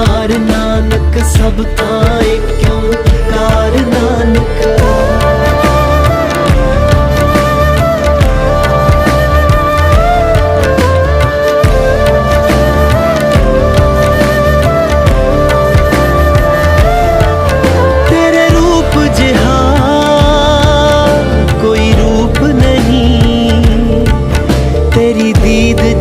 ਕਾਰ ਨਾਨਕ ਸਭ ਤਾਏ ਕਿਉ ਕਾਰ